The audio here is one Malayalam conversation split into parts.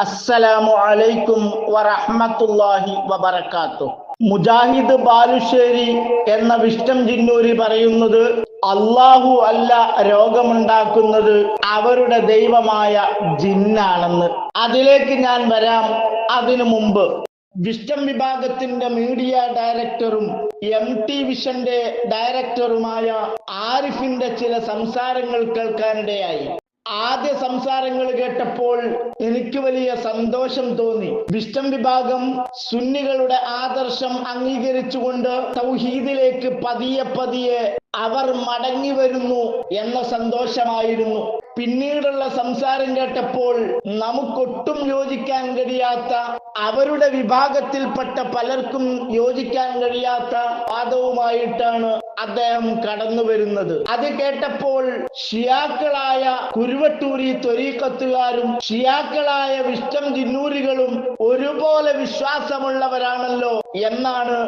അസ്സലാമു അലൈക്കും വറഹ്മത്തുള്ളാഹി വബർക്കാത്തു മുജാഹിദ് ബാലുശ്ശേരി എന്ന വിഷ്ടം ജിന്നൂരി പറയുന്നത് അള്ളാഹു അല്ല രോഗമുണ്ടാക്കുന്നത് അവരുടെ ദൈവമായ ജിന്നാണെന്ന്. അതിലേക്ക് ഞാൻ വരാം അതിനു മുമ്പ്. വിഷ്ടം വിഭാഗത്തിന്റെ മീഡിയ ഡയറക്ടറും എം ടി വിഷന്റെ ഡയറക്ടറുമായ ആരിഫിന്റെ ചില സംസാരങ്ങൾ കേൾക്കാനിടയായി. ആദ്യ സംസാരങ്ങൾ കേട്ടപ്പോൾ എനിക്ക് വലിയ സന്തോഷം തോന്നി. വിഷ്ടം വിഭാഗം സുന്നികളുടെ ആദർശം അംഗീകരിച്ചുകൊണ്ട് സൗഹീദിലേക്ക് പതിയെ പതിയെ അവർ മടങ്ങി വരുന്നു എന്ന സന്തോഷമായിരുന്നു. പിന്നീടുള്ള സംസാരം കേട്ടപ്പോൾ നമുക്കൊട്ടും യോജിക്കാൻ കഴിയാത്ത അവരുടെ വിഭാഗത്തിൽപ്പെട്ട പലർക്കും യോജിക്കാൻ കഴിയാത്ത വാദവുമായിട്ടാണ് അദ്ദേഹം കടന്നു വരുന്നത് അത് കേട്ടപ്പോൾ ഷിയാക്കളായ കുരുവട്ടൂരി ത്വരീക്കത്തുകാരും ഷിയാക്കളായ വിഷ്ടം ജിന്നൂരികളും ഒരുപോലെ വിശ്വാസമുള്ളവരാണല്ലോ എന്നാണ്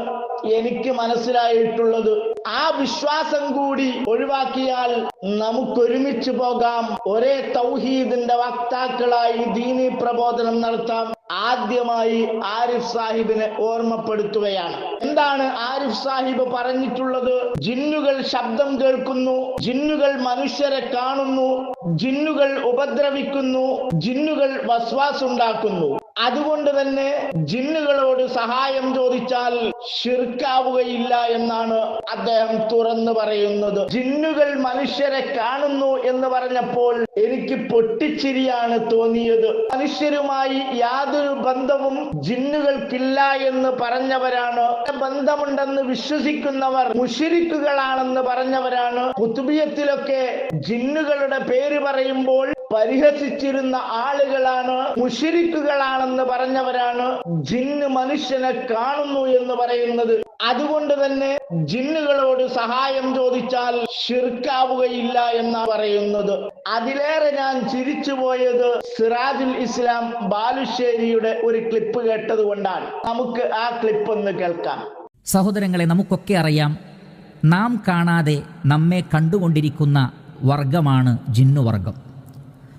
എനിക്ക് മനസ്സിലായിട്ടുള്ളത്. ആ വിശ്വാസം കൂടി ഒഴിവാക്കിയാൽ നമുക്കൊരുമിച്ച് പോകാം. ഒരേ തൗഹീദിന്റെ വക്താക്കളായി ദീനി പ്രബോധനം നടത്താം. ആദ്യമായി ആരിഫ് സാഹിബിനെ ഓർമ്മപ്പെടുത്തുകയാണ്. എന്താണ് ആരിഫ് സാഹിബ് പറഞ്ഞിട്ടുള്ളത്? ജിന്നുകൾ ശബ്ദം കേൾക്കുന്നു ജിന്നുകൾ മനുഷ്യരെ കാണുന്നു ജിന്നുകൾ ഉപദ്രവിക്കുന്നു ജിന്നുകൾ വസ്വാസുണ്ടാക്കുന്നു. അതുകൊണ്ട് തന്നെ ജിന്നുകളോട് സഹായം ചോദിച്ചാൽ ശിർക്കാവുകയില്ല എന്നാണ് അദ്ദേഹം തുറന്നു പറയുന്നത്. ജിന്നുകൾ മനുഷ്യരെ കാണുന്നു എന്ന് പറഞ്ഞപ്പോൾ എനിക്ക് പൊട്ടിച്ചിരിയാണ് തോന്നിയത്. മനുഷ്യരുമായി യാതൊരു ബന്ധവും ജിന്നുകൾക്കില്ല എന്ന് പറഞ്ഞവരാണ്. ബന്ധമുണ്ടെന്ന് വിശ്വസിക്കുന്നവർ മുഷിരിക്കുകളാണെന്ന് പറഞ്ഞവരാണ്. കുത്തുബിയത്തിലൊക്കെ ജിന്നുകളുടെ പേര് പറയുമ്പോൾ പരിഹസിച്ചിരുന്ന ആളുകളാണ് മുഷിരിക്കുകളാണെന്ന് പറഞ്ഞവരാണ് ജിന്ന് മനുഷ്യനെ കാണുന്നു എന്ന് പറയുന്നത്. അതുകൊണ്ട് തന്നെ ജിന്നുകളോട് സഹായം ചോദിച്ചാൽ ഷിർക്കാവുകയില്ല എന്നാണ് പറയുന്നത്. അതിലേറെ ഞാൻ ചിരിച്ചു പോയത് സിറാജുൽ ഇസ്ലാം ബാലുശ്ശേരിയുടെ ഒരു ക്ലിപ്പ് കേട്ടത് കൊണ്ടാണ് നമുക്ക് ആ ക്ലിപ്പ് ഒന്ന് കേൾക്കാം. സഹോദരങ്ങളെ നമുക്കൊക്കെ അറിയാം നാം കാണാതെ നമ്മെ കണ്ടുകൊണ്ടിരിക്കുന്ന വർഗമാണ് ജിന്നുവർഗം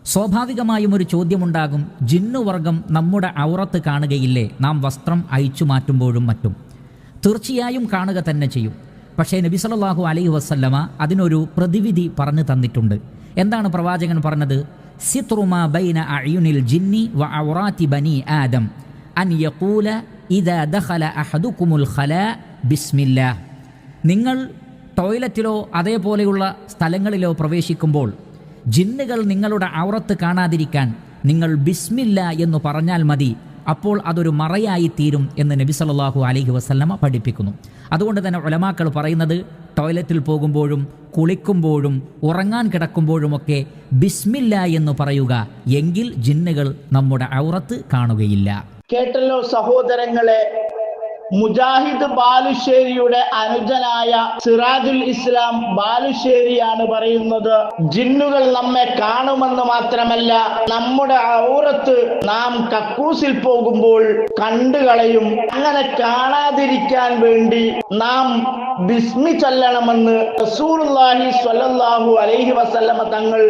സ്വാഭാവികമായും ഒരു ചോദ്യമുണ്ടാകും ജിന്നുവർഗം നമ്മുടെ ഔറത്ത് കാണുകയില്ലേ? നാം വസ്ത്രം അയച്ചു മാറ്റുമ്പോഴും മറ്റും. തീർച്ചയായും കാണുക തന്നെ ചെയ്യും. പക്ഷേ നബി സല്ലല്ലാഹു അലൈഹി വസല്ലമ അതിനൊരു പ്രതിവിധി പറഞ്ഞു തന്നിട്ടുണ്ട്. എന്താണ് പ്രവാചകൻ പറഞ്ഞത്? സിത്രുമ ബൈന അയുനിൽ ജിന്നി വ ഔറാത്തി ബനി ആദം. അൻ യഖൂല ഇദാ ദഖല അഹദുക്കുമുൽ ഖലാ ബിസ്മില്ലാ. നിങ്ങൾ ടോയ്ലറ്റിലോ അതേപോലെയുള്ള സ്ഥലങ്ങളിലോ പ്രവേശിക്കുമ്പോൾ ജിന്നുകൾ നിങ്ങളുടെ ഔറത്ത് കാണാതിരിക്കാൻ നിങ്ങൾ ബിസ്മില്ല എന്ന് പറഞ്ഞാൽ മതി. അപ്പോൾ അതൊരു മറയായി തീരും എന്ന് നബി സല്ലാഹു അലഹി വസല്ലമ പഠിപ്പിക്കുന്നു. അതുകൊണ്ട് തന്നെ ഒലമാക്കൾ പറയുന്നത് ടോയ്ലറ്റിൽ പോകുമ്പോഴും കുളിക്കുമ്പോഴും ഉറങ്ങാൻ കിടക്കുമ്പോഴുമൊക്കെ ബിസ്മില്ല എന്ന് പറയുക. എങ്കിൽ ജിന്നുകൾ നമ്മുടെ ഔറത്ത് കാണുകയില്ല. കേട്ടല്ലോ സഹോദരങ്ങളെ മുജാഹിദ് ബാലുശ്ശേരിയുടെ അനുജനായ സിറാജുൽ ഇസ്ലാം ബാലുശ്ശേരിയാണ് പറയുന്നത്. ജിന്നുകൾ നമ്മെ കാണുമെന്ന് മാത്രമല്ല നമ്മുടെ ഔറത്ത് നാം കക്കൂസിൽ പോകുമ്പോൾ കണ്ടുകളയും അങ്ങനെ കാണാതിരിക്കാൻ വേണ്ടി നാം ബിസ്മി ചൊല്ലണമെന്ന് സ്വല്ലല്ലാഹു അലൈഹി വസല്ലമ തങ്ങൾ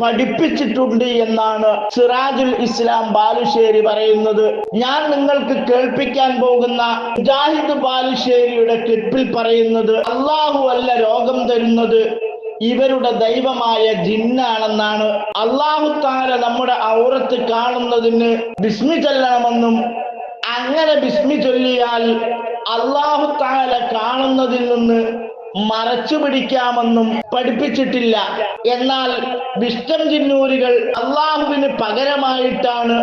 പഠിപ്പിച്ചിട്ടുണ്ട് എന്നാണ് സിറാജുൽ ഇസ്ലാം ബാലുശ്ശേരി പറയുന്നത്. ഞാൻ നിങ്ങൾക്ക് കേൾപ്പിക്കാൻ പോകുന്ന ജാഹിദ് ബാലുശ്ശേരിയുടെ ക്ലിപ്പിൽ പറയുന്നത് അള്ളാഹു അല്ല രോഗം തരുന്നത് ഇവരുടെ ദൈവമായ ജിന്നാണെന്നാണ്. അള്ളാഹു താര നമ്മുടെ ഔറത്ത് കാണുന്നതിന് ബിസ്മി ചൊല്ലണമെന്നും അങ്ങനെ ബിസ്മി ചൊല്ലിയാൽ അള്ളാഹു താര കാണുന്നതിൽ നിന്ന് മറച്ചു പിടിക്കാമെന്നും പഠിപ്പിച്ചിട്ടില്ല. എന്നാൽ വിഷ്ടം ജിന്നൂരികൾ അള്ളാഹുവിന് പകരമായിട്ടാണ്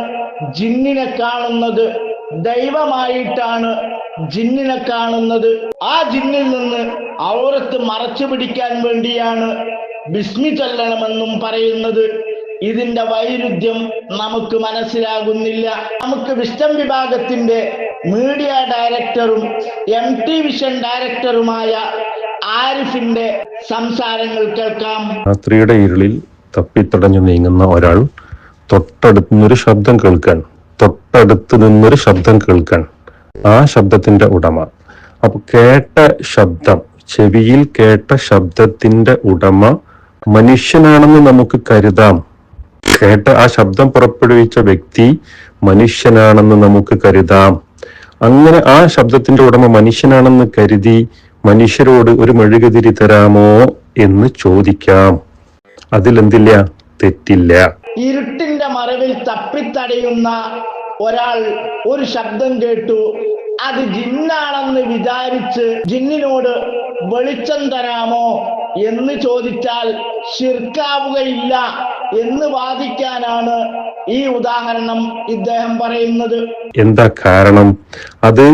ജിന്നിനെ കാണുന്നത്. ദൈവമായിട്ടാണ് ജിന്നിനെ കാണുന്നത്. ആ ജിന്നിൽ നിന്ന് ഔറത്ത് മറച്ചു പിടിക്കാൻ വേണ്ടിയാണ് ബിസ്മി ചൊല്ലണമെന്നും പറയുന്നത്. ഇതിന്റെ വൈരുദ്ധ്യം നമുക്ക് മനസ്സിലാകുന്നില്ല. നമുക്ക് വിഷ്ടം വിഭാഗത്തിന്റെ മീഡിയ ഡയറക്ടറും എം ടി വിഷൻ ഡയറക്ടറുമായ ആരിഫിന്റെ സംസാരങ്ങൾ കേൾക്കാം. രാത്രിയുടെ ഇരുളിൽ തപ്പിത്തടഞ്ഞു നീങ്ങുന്ന ഒരാൾ തൊട്ടടുത്ത് നിന്നൊരു ശബ്ദം കേൾക്കാൻ തൊട്ടടുത്ത് നിന്നൊരു ശബ്ദം കേൾക്കാൻ. ആ ശബ്ദത്തിന്റെ ഉടമ. അപ്പൊ കേട്ട ശബ്ദം ചെവിയിൽ കേട്ട ശബ്ദത്തിന്റെ ഉടമ മനുഷ്യനാണെന്ന് നമുക്ക് കരുതാം. കേട്ട ആ ശബ്ദം പുറപ്പെടുവിച്ച വ്യക്തി മനുഷ്യനാണെന്ന് നമുക്ക് കരുതാം. അങ്ങനെ ആ ശബ്ദത്തിന്റെ ഉടമ മനുഷ്യനാണെന്ന് കരുതി മനുഷ്യരോട് ഒരു മെഴുകുതിരി തരാമോ എന്ന് ചോദിക്കാം. അതിലെന്തില്ല? തെറ്റില്ല. ഇരുട്ടിന്റെ മറവിൽ തപ്പിത്തടയുന്ന ഒരാൾ ഒരു ശബ്ദം കേട്ടു. അത് ജിന്നാണെന്ന് വിചാരിച്ച് ജിന്നിനോട് വെളിച്ചം തരാമോ എന്ന് ചോദിച്ചാൽ ശിർക്കാവുകയില്ല എന്ന് വാദിക്കാനാണ് ഈ ഉദാഹരണം ഇദ്ദേഹം പറയുന്നത്. എന്താ കാരണം? അത്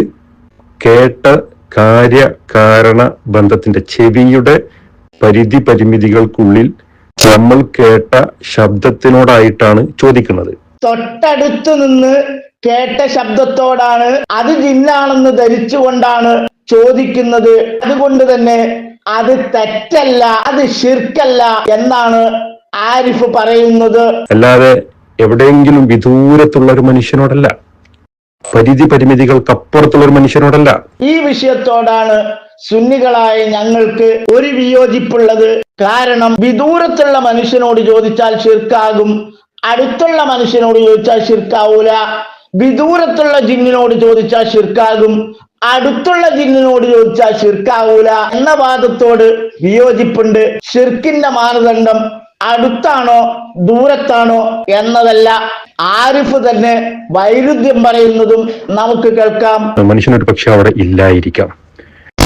കേട്ട കാര്യ കാരണ ബന്ധത്തിന്റെ ചെവിയുടെ പരിധി പരിമിതികൾക്കുള്ളിൽ നമ്മൾ കേട്ട ശബ്ദത്തിനോടായിട്ടാണ് ചോദിക്കുന്നത്. തൊട്ടടുത്ത് നിന്ന് കേട്ട ശബ്ദത്തോടാണ് അത് ജിന്നാണെന്ന് ധരിച്ചുകൊണ്ടാണ് ചോദിക്കുന്നത്. അതുകൊണ്ട് തന്നെ അത് തെറ്റല്ല അത് ഷിർക്കല്ല എന്നാണ് ആരിഫ് പറയുന്നത്. അല്ലാതെ എവിടെയെങ്കിലും വിദൂരത്തുള്ള ഒരു മനുഷ്യനോടല്ല. പരിധി പരിമിതികൾക്കപ്പുറത്തുള്ള ഒരു മനുഷ്യനോടല്ല. ഈ വിഷയത്തോടാണ് സുന്നികളായ ഞങ്ങൾക്ക് ഒരു വിയോജിപ്പുള്ളത്. കാരണം വിദൂരത്തുള്ള മനുഷ്യനോട് ചോദിച്ചാൽ ശിർക്കാകും അടുത്തുള്ള മനുഷ്യനോട് ചോദിച്ചാൽ ശിർക്കാവൂല. വിദൂരത്തുള്ള ജിന്നിനോട് ചോദിച്ചാൽ ശിർക്കാകും അടുത്തുള്ള ജിന്നിനോട് ചോദിച്ചാൽ ശിർക്കാവൂല എന്ന വാദത്തോട് വിയോജിപ്പുണ്ട്. ഷിർക്കിന്റെ മാനദണ്ഡം അടുത്താണോ ദൂരത്താണോ എന്നതല്ല. ആരിഫ് തന്നെ വൈരുദ്ധ്യം പറയുന്നതും നമുക്ക് കേൾക്കാം. മനുഷ്യനൊരു പക്ഷെ അവിടെ ഇല്ലായിരിക്കാം.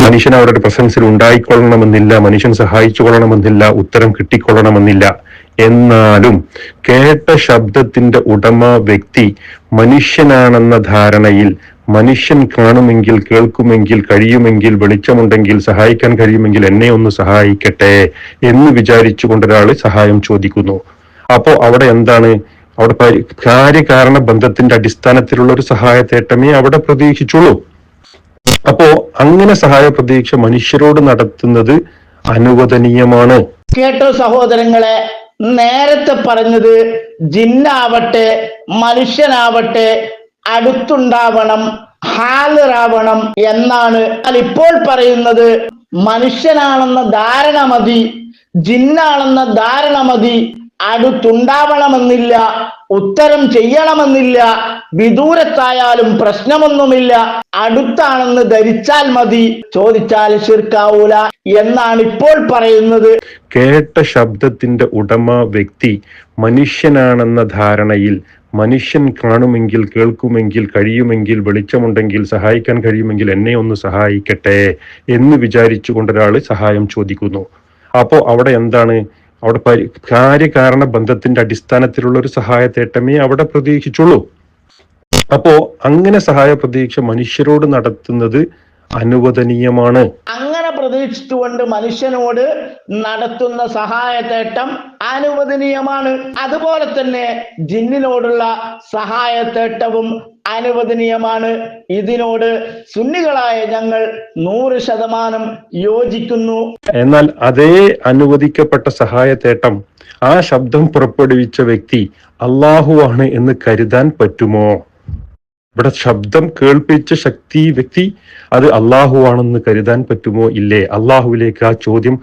മനുഷ്യൻ അവരുടെ പ്രസൻസിൽ ഉണ്ടായിക്കൊള്ളണമെന്നില്ല മനുഷ്യൻ സഹായിച്ചു കൊള്ളണമെന്നില്ല ഉത്തരം കിട്ടിക്കൊള്ളണമെന്നില്ല. എന്നാലും കേട്ട ശബ്ദത്തിന്റെ ഉടമ വ്യക്തി മനുഷ്യനാണെന്ന ധാരണയിൽ മനുഷ്യൻ കാണുമെങ്കിൽ കേൾക്കുമെങ്കിൽ കഴിയുമെങ്കിൽ വെളിച്ചമുണ്ടെങ്കിൽ സഹായിക്കാൻ കഴിയുമെങ്കിൽ എന്നെ ഒന്ന് സഹായിക്കട്ടെ എന്ന് വിചാരിച്ചുകൊണ്ട് ഒരാൾ സഹായം ചോദിക്കുന്നു. അപ്പോ അവിടെ എന്താണ്? അവിടെ കാര്യകാരണ ബന്ധത്തിന്റെ അടിസ്ഥാനത്തിലുള്ള ഒരു സഹായത്തേട്ടമേ അവിടെ പ്രതീക്ഷിച്ചുള്ളൂ. അപ്പോ അങ്ങനെ സഹായ പ്രതീക്ഷ മനുഷ്യരോട് നടത്തുന്നത് അനുവദനീയമാണ്. കേട്ടോ സഹോദരങ്ങളെ നേരത്തെ പറഞ്ഞത് ജിന്നാവട്ടെ മനുഷ്യനാവട്ടെ അടുത്തുണ്ടാവണം ഹാലറാവണം എന്നാണ്. എന്നാൽ ഇപ്പോൾ പറയുന്നത് മനുഷ്യനാണെന്ന ധാരണ മതി ജിന്നാണെന്ന ധാരണ മതി അടുത്തുണ്ടാവണമെന്നില്ല ഉത്തരം ചെയ്യണമെന്നില്ല വിദൂരത്തായാലും പ്രശ്നമൊന്നുമില്ല. അടുത്താണെന്ന് ധരിച്ചാൽ മതി ചോദിച്ചാൽ ശിർക്കാവൂല എന്നാണ് ഇപ്പോൾ പറയുന്നത്. കേട്ട ശബ്ദത്തിന്റെ ഉടമ വ്യക്തി മനുഷ്യനാണെന്ന ധാരണയിൽ മനുഷ്യൻ കാണുമെങ്കിൽ കേൾക്കുമെങ്കിൽ കഴിയുമെങ്കിൽ വെളിച്ചമുണ്ടെങ്കിൽ സഹായിക്കാൻ കഴിയുമെങ്കിൽ എന്നെ ഒന്ന് സഹായിക്കട്ടെ എന്ന് വിചാരിച്ചുകൊണ്ട് ഒരാൾ സഹായം ചോദിക്കുന്നു. അപ്പോ അവിടെ എന്താണ്? അവിടെ കാര്യകാരണ ബന്ധത്തിന്റെ അടിസ്ഥാനത്തിലുള്ള ഒരു സഹായത്തേട്ടമേ അവിടെ പ്രതീക്ഷിച്ചുള്ളൂ. അപ്പോ അങ്ങനെ സഹായ പ്രതീക്ഷ മനുഷ്യരോട് നടത്തുന്നത് അനുവദനീയമാണ്. അങ്ങനെ പ്രതീക്ഷിച്ചുകൊണ്ട് മനുഷ്യനോട് നടത്തുന്ന സഹായത്തേട്ടം അനുവദനീയമാണ്. അതുപോലെ തന്നെ ജിന്നിനോടുള്ള സഹായത്തേട്ടവും അനുവദനീയമാണ്. ഇതിനോട് സുന്നികളായ ഞങ്ങൾ നൂറ് ശതമാനം യോജിക്കുന്നു. എന്നാൽ അതേ അനുവദിക്കപ്പെട്ട സഹായത്തേട്ടം ആ ശബ്ദം പുറപ്പെടുവിച്ച വ്യക്തി അള്ളാഹുവാണ് എന്ന് കരുതാൻ പറ്റുമോ? ഇവിടെ ശബ്ദം കേൾപ്പിച്ച ശക്തി വ്യക്തി അത് അള്ളാഹു ആണെന്ന് കരുതാൻ പറ്റുമോ ഇല്ലേ? അള്ളാഹുവിലേക്ക് ആ ചോദ്യം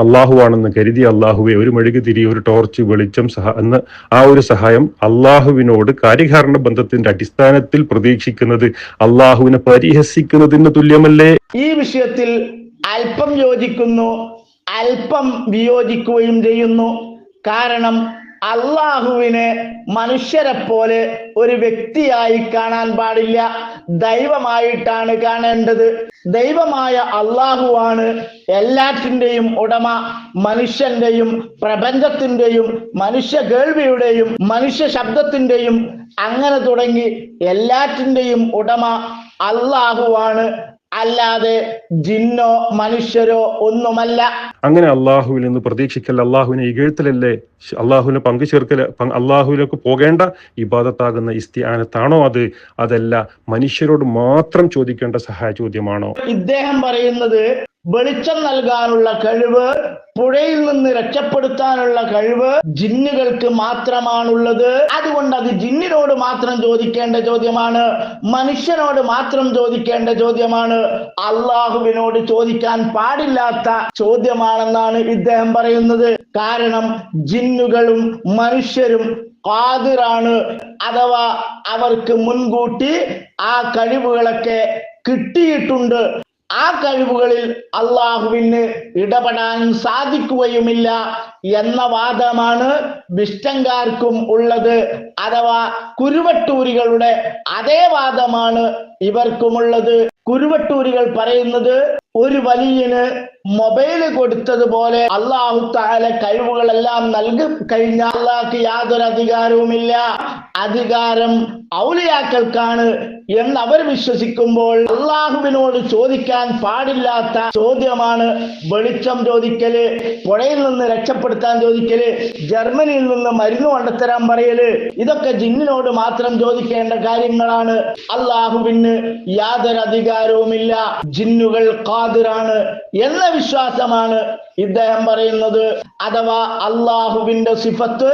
അള്ളാഹു ആണെന്ന് കരുതി അള്ളാഹുവെ ഒരു മെഴുകുതിരി ഒരു ടോർച്ച് വെളിച്ചം സഹ എന്ന ആ ഒരു സഹായം അള്ളാഹുവിനോട് കാര്യകാരണ ബന്ധത്തിന്റെ അടിസ്ഥാനത്തിൽ പ്രതീക്ഷിക്കുന്നത് അള്ളാഹുവിനെ പരിഹസിക്കുന്നതിന് തുല്യമല്ലേ? ഈ വിഷയത്തിൽ അല്പം യോജിക്കുന്നു അല്പം വിയോജിക്കുകയും ചെയ്യുന്നു. കാരണം അള്ളാഹുവിനെ മനുഷ്യരെ പോലെ ഒരു വ്യക്തിയായി കാണാൻ പാടില്ല. ദൈവമായിട്ടാണ് കാണേണ്ടത്. ദൈവമായ അള്ളാഹുവാണ് എല്ലാറ്റിന്റെയും ഉടമ മനുഷ്യന്റെയും പ്രപഞ്ചത്തിന്റെയും മനുഷ്യ കേൾവിയുടെയും മനുഷ്യ ശബ്ദത്തിന്റെയും അങ്ങനെ തുടങ്ങി എല്ലാറ്റിന്റെയും ഉടമ അള്ളാഹുവാണ്. അല്ലാതെ ജിന്നോ മനുഷ്യരോ ഒന്നുമല്ല. അങ്ങനെ അള്ളാഹുവിൽ നിന്ന് പ്രതീക്ഷിക്കൽ അള്ളാഹുവിനെ ഇകഴ്ത്തലല്ലേ അള്ളാഹുവിനെ പങ്കു ചേർക്കൽ അള്ളാഹുവിലേക്ക് പോകേണ്ട ഇബാദത്താകുന്ന ഇസ്തിയാനത്താണോ അത്? അതല്ല മനുഷ്യരോട് മാത്രം ചോദിക്കേണ്ട സഹായ ചോദ്യമാണോ? ഇദ്ദേഹം പറയുന്നത് വെളിച്ചം നൽകാനുള്ള കഴിവ് പുഴയിൽ നിന്ന് രക്ഷപ്പെടുത്താനുള്ള കഴിവ് ജിന്നുകൾക്ക് മാത്രമാണുള്ളത്. അതുകൊണ്ട് അത് ജിന്നിനോട് മാത്രം ചോദിക്കേണ്ട ചോദ്യമാണ് മനുഷ്യനോട് മാത്രം ചോദിക്കേണ്ട ചോദ്യമാണ്. അള്ളാഹുവിനോട് ചോദിക്കാൻ പാടില്ലാത്ത ചോദ്യമാണെന്നാണ് ഇദ്ദേഹം പറയുന്നത്. കാരണം ജിന്നുകളും മനുഷ്യരും ഖാദിറാണ്. അഥവാ അവർക്ക് മുൻകൂട്ടി ആ കഴിവുകളൊക്കെ കിട്ടിയിട്ടുണ്ട്. ആ കഴിവുകളിൽ അള്ളാഹുവിന് ഇടപെടാൻ സാധിക്കുകയുമില്ല എന്ന വാദമാണ് വിഷ്ടങ്കാർക്കും ഉള്ളത് അഥവാ കുരുവട്ടൂരികളുടെ അതേ വാദമാണ് ഇവർക്കുമുള്ളത്. കുരുവട്ടൂരികൾ പറയുന്നത് ഒരു വലിയന് മൊബൈൽ കൊടുത്തതുപോലെ അള്ളാഹു താല കഴിവുകളെല്ലാം നൽകി കഴിഞ്ഞാൽ അള്ളാഹ്ക്ക് യാതൊരു അധികാരവുമില്ല. അധികാരം ഔലിയാക്കൾക്കാണ് എന്ന് അവർ വിശ്വസിക്കുമ്പോൾ അള്ളാഹുവിനോട് ചോദിക്കാൻ പാടില്ലാത്ത ചോദ്യമാണ് വെളിച്ചം ചോദിക്കൽ പുഴയിൽ നിന്ന് രക്ഷപ്പെടുത്താൻ ചോദിക്കൽ ജർമ്മനിയിൽ നിന്ന് മരുന്ന് കൊണ്ടുത്തരാൻ പറയൽ. ഇതൊക്കെ ജിന്നിനോട് മാത്രം ചോദിക്കേണ്ട കാര്യങ്ങളാണ്. അള്ളാഹുവിന് യാതൊരു അധികാരവുമില്ല. ജിന്നുകൾ ഖാദിറാണ് എന്ന വിശ്വാസമാണ് ഇദ്ദേഹം പറയുന്നത്. അഥവാ അള്ളാഹുവിന്റെ സിഫത്ത്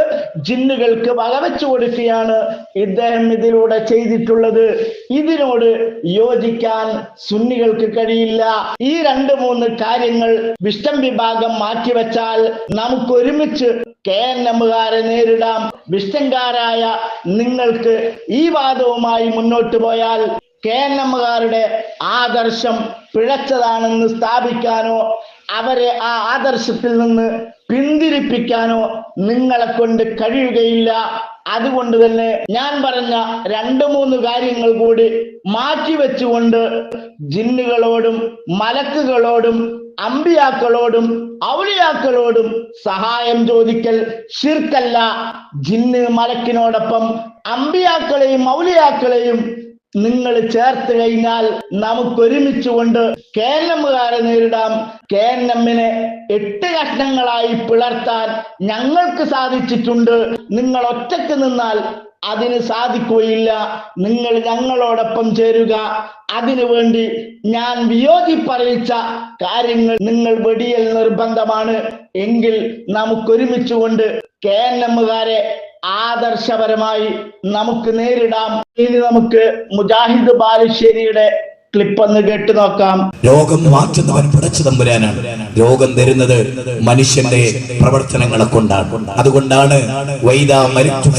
ജിന്നുകൾക്ക് വകവെച്ചു കൊടുക്കുകയാണ് ഇദ്ദേഹം ഇതിലൂടെ ചെയ്തിട്ടുള്ളത്. ഇതിനോട് യോജിക്കാൻ സുന്നികൾക്ക് കഴിയില്ല. ഈ രണ്ട് മൂന്ന് കാര്യങ്ങൾ വിഷ്ടം വിഭാഗം മാറ്റിവെച്ചാൽ നമുക്ക് ഒരുമിച്ച് കെ എൻ എമ്മുകാരെ നേരിടാം. വിഷ്ടംകാരായ നിങ്ങൾക്ക് ഈ വാദവുമായി മുന്നോട്ട് പോയാൽ കെ എൻ എമ്മുകാരുടെ ആദർശം പിഴച്ചതാണെന്ന് സ്ഥാപിക്കാനോ അവരെ ആ ആദർശത്തിൽ നിന്ന് പിന്തിരിപ്പിക്കാനോ നിങ്ങളെ കൊണ്ട് കഴിയുകയില്ല. അതുകൊണ്ട് തന്നെ ഞാൻ പറഞ്ഞ രണ്ട് മൂന്ന് കാര്യങ്ങൾ കൂടി മാറ്റിവെച്ചുകൊണ്ട് ജിന്നുകളോടും മലക്കുകളോടും അമ്പിയാക്കളോടും ഔലിയാക്കളോടും സഹായം ചോദിക്കൽ ശിർക്കല്ല. ജിന്ന് മലക്കിനോടൊപ്പം അമ്പിയാക്കളെയും ഔലിയാക്കളെയും നിങ്ങൾ ചേർത്ത് കഴിഞ്ഞാൽ നമുക്ക് ഒരുമിച്ചുകൊണ്ട് കെ എൻ എമ്മുകാരെ നേരിടാം. കെ എൻ എമ്മിനെ എട്ട് കഷ്ണങ്ങളായി പിളർത്താൻ ഞങ്ങൾക്ക് സാധിച്ചിട്ടുണ്ട്. നിങ്ങൾ ഒറ്റയ്ക്ക് നിന്നാൽ അതിന് സാധിക്കുകയില്ല. നിങ്ങൾ ഞങ്ങളോടൊപ്പം ചേരുക. അതിനു വേണ്ടി ഞാൻ വിയോജിപ്പറിയിച്ച കാര്യങ്ങൾ നിങ്ങൾ വെടിയൽ നിർബന്ധമാണ്. എങ്കിൽ നമുക്കൊരുമിച്ചുകൊണ്ട് കെ എൻ എമ്മുകാരെ ആദർശപരമായി നമുക്ക് നേരിടാം. ഇനി നമുക്ക് മുജാഹിദ് ബാലുശ്ശേരിയുടെ ക്ലിപ്പ് ഒന്ന് കേട്ടു നോക്കാം. രോഗം മാറ്റുന്നവൻ പിടച്ചു തമ്പുരാനാണ്. രോഗം തരുന്നത് മനുഷ്യന്റെ പ്രവർത്തനങ്ങളെ കൊണ്ടാണ്. അതുകൊണ്ടാണ് വൈദ മരിച്ചു.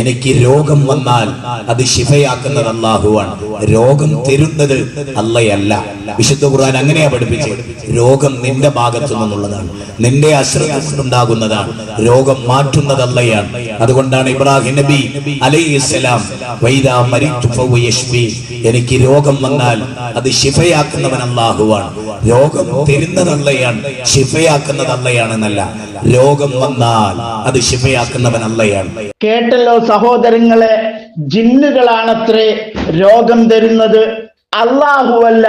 എനിക്ക് രോഗം വന്നാൽ അത് ശിഫയാക്കുന്നത് അള്ളാഹുവാണ് രോഗം തരുന്നത് അല്ലയല്ല വിശുദ്ധ ഖുർആൻ അങ്ങനെയാ പഠിപ്പിച്ചത് രോഗം നിന്റെ ഭാഗത്തു നിന്നുള്ളതാണ്. നിന്റെ അശ്രദ്ധണ്ടാകുന്നതാണ് രോഗം മാറ്റുന്നത് അല്ലയാണ് അതുകൊണ്ടാണ് ഇബ്രാഹിം നബി മരിച്ചു യശ്ഫി എനിക്ക് രോഗം വന്നാൽ അത് ശിഫയാക്കുന്നവൻ അള്ളാഹുവാണ് രോഗം തരുന്നതല്ലയാണ് ശിഫയാക്കുന്നതല്ലയാണെന്നല്ല രോഗം വന്നാൽ അത് ശിഫയാക്കുന്നവൻ അല്ലയാണ് കേട്ടല്ലോ സഹോദരങ്ങളെ ജിന്നുകളാണത്രേ രോഗം തരുന്നത്. അള്ളാഹുവല്ല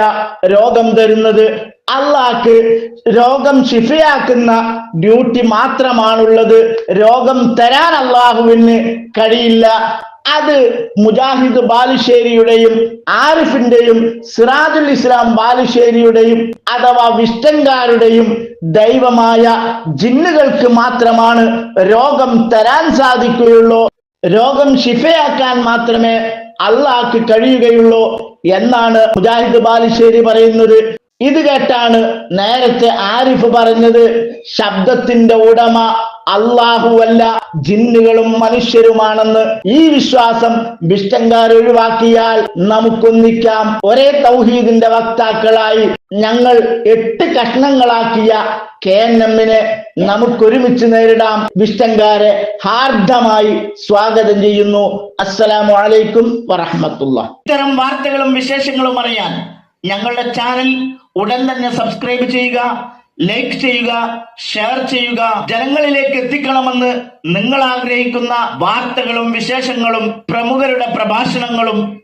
രോഗം തരുന്നത്. അള്ളാഹ്ക്ക് രോഗം ശിഫയാക്കുന്ന ഡ്യൂട്ടി മാത്രമാണുള്ളത്. രോഗം തരാൻ അള്ളാഹുവിന് കഴിയില്ല. അത് മുജാഹിദ് ബാലുശ്ശേരിയുടെയും ആരിഫിന്റെയും സിറാജുൽ ഇസ്ലാം ബാലുശ്ശേരിയുടെയും അഥവാ വിഷ്ടങ്കാരുടെയും ദൈവമായ ജിന്നുകൾക്ക് മാത്രമാണ് രോഗം തരാൻ സാധിക്കുകയുള്ളൂ. രോഗം ശിഫയാക്കാൻ മാത്രമേ അള്ളാഹ്ക്ക് കഴിയുകയുള്ളൂ എന്നാണ് മുജാഹിദ് ബാലുശ്ശേരി പറയുന്നത്. ഇത് കേട്ടാണ് നേരത്തെ ആരിഫ് പറഞ്ഞത് ശബ്ദത്തിന്റെ ഉടമ അല്ലാഹുവല്ല ജിന്നുകളും മനുഷ്യരുമാണെന്ന്. ഈ വിശ്വാസം വിഷ്ടങ്കാർ ഒഴിവാക്കിയാൽ നമുക്കൊന്നിക്കാം. ഒരേ തൗഹീദിന്റെ വക്താക്കളായി ഞങ്ങൾ എട്ട് കഷ്ണങ്ങളാക്കിയ കെ എൻ എമ്മിനെ നമുക്കൊരുമിച്ച് നേരിടാം. വിഷ്ടങ്കാരെ ഹാർദമായി സ്വാഗതം ചെയ്യുന്നു. അസ്സലാമു അലൈക്കും വറഹമത്തുള്ള ഇത്തരം വാർത്തകളും വിശേഷങ്ങളും അറിയാൻ ഞങ്ങളുടെ ചാനൽ ഉടൻ തന്നെ സബ്സ്ക്രൈബ് ചെയ്യുക ലൈക്ക് ചെയ്യുക ഷെയർ ചെയ്യുക. ജനങ്ങളിലേക്ക് എത്തിക്കണമെന്ന് നിങ്ങൾ ആഗ്രഹിക്കുന്ന വാർത്തകളും വിശേഷങ്ങളും പ്രമുഖരുടെ പ്രഭാഷണങ്ങളും